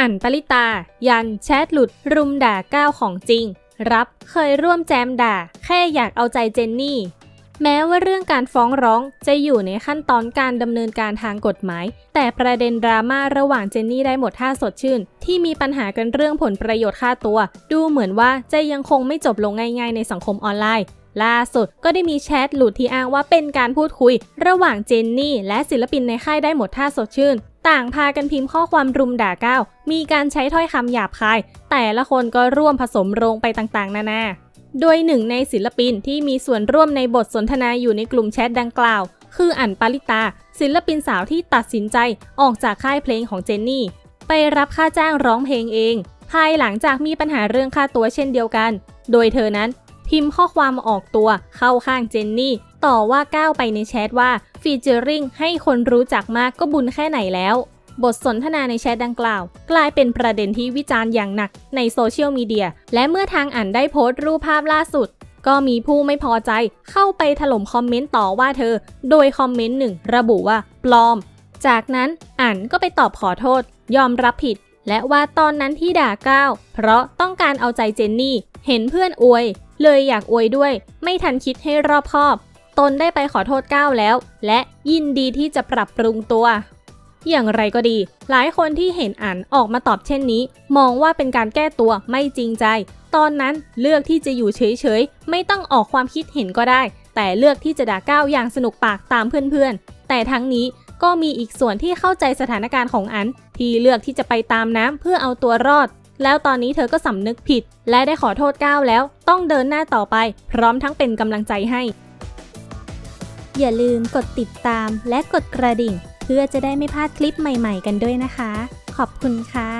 อั๋นปริตา ยันแชทหลุด รุมด่าก้าวของจริง รับเคยร่วมแจมด่า แค่อยากเอาใจเจนนี่ แม้ว่าเรื่องการฟ้องร้องจะอยู่ในขั้นตอนการดำเนินการทางกฎหมาย แต่ประเด็นดราม่าระหว่างเจนนี่ได้หมดท่าสดชื่น ที่มีปัญหากันเรื่องผลประโยชน์ค่าตัว ดูเหมือนว่าจะยังคงไม่จบลงง่ายๆในสังคมออนไลน์ล่าสุดก็ได้มีแชทหลุดที่อ้างว่าเป็นการพูดคุย ระหว่างเจนนี่และศิลปินในค่ายได้หมดท่าสดชื่น ต่างพากันพิมพ์ข้อความรุมด่าก้าวมีการใช้ถ้อยคำหยาบคาย แต่ละคนก็ร่วมผสมโรงไปต่างๆ นานา โดยหนึ่งในศิลปินที่มีส่วนร่วมในบทสนทนาอยู่ในกลุ่มแชทดังกล่าว คืออั๋นปาริตา ศิลปินสาวที่ตัดสินใจออกจากค่ายเพลงของเจนนี่ ไปรับค่าจ้างร้องเพลงเอง ภายหลังจากมีปัญหาเรื่องค่าตัวเช่นเดียวกัน โดยเธอนั้น พิมพ์ข้อความออกตัวเข้าข้างเจนนี่ ต่อว่าก้าวไปในแชทว่าฟีเจอริงให้คนรู้จักมากก็บุญแค่ไหนแล้ว บทสนทนาในแชทดังกล่าว กลายเป็นประเด็นที่วิจารณ์อย่างหนักในโซเชียลมีเดีย และเมื่อทางอ่านได้โพสต์รูปภาพล่าสุด ก็มีผู้ไม่พอใจเข้าไปถล่มคอมเมนต์ต่อว่าเธอ โดยคอมเมนต์หนึ่งระบุว่า ปลอม จากนั้นอ่านก็ไปตอบขอโทษ ยอมรับผิดและว่าตอนนั้นที่ด่าก้าวเพราะต้องการเอาใจเจนนี่ เห็นเพื่อนอวย เลยอยากอวยด้วย ไม่ทันคิดให้รอบคอบ ตนได้ไปขอโทษก้าวแล้ว และยินดีที่จะปรับปรุงตัว อย่างไรก็ดี หลายคนที่เห็นอ่านออกมาตอบเช่นนี้ มองว่าเป็นการแก้ตัวไม่จริงใจ ตอนนั้นเลือกที่จะอยู่เฉยๆ ไม่ต้องออกความคิดเห็นก็ได้ แต่เลือกที่จะด่าก้าวอย่างสนุกปากตามเพื่อนๆ แต่ทั้งนี้ก็มีอีกส่วนที่เข้าใจสถานการณ์ของอัน ที่เลือกที่จะไปตามน้ำเพื่อเอาตัวรอด แล้วตอนนี้เธอก็สำนึกผิด และได้ขอโทษก้าวแล้ว ต้องเดินหน้าต่อไป พร้อมทั้งเป็นกำลังใจให้ อย่าลืมกดติดตามและกดกระดิ่ง เพื่อจะได้ไม่พลาดคลิปใหม่ ๆ กันด้วยนะคะ ขอบคุณค่ะ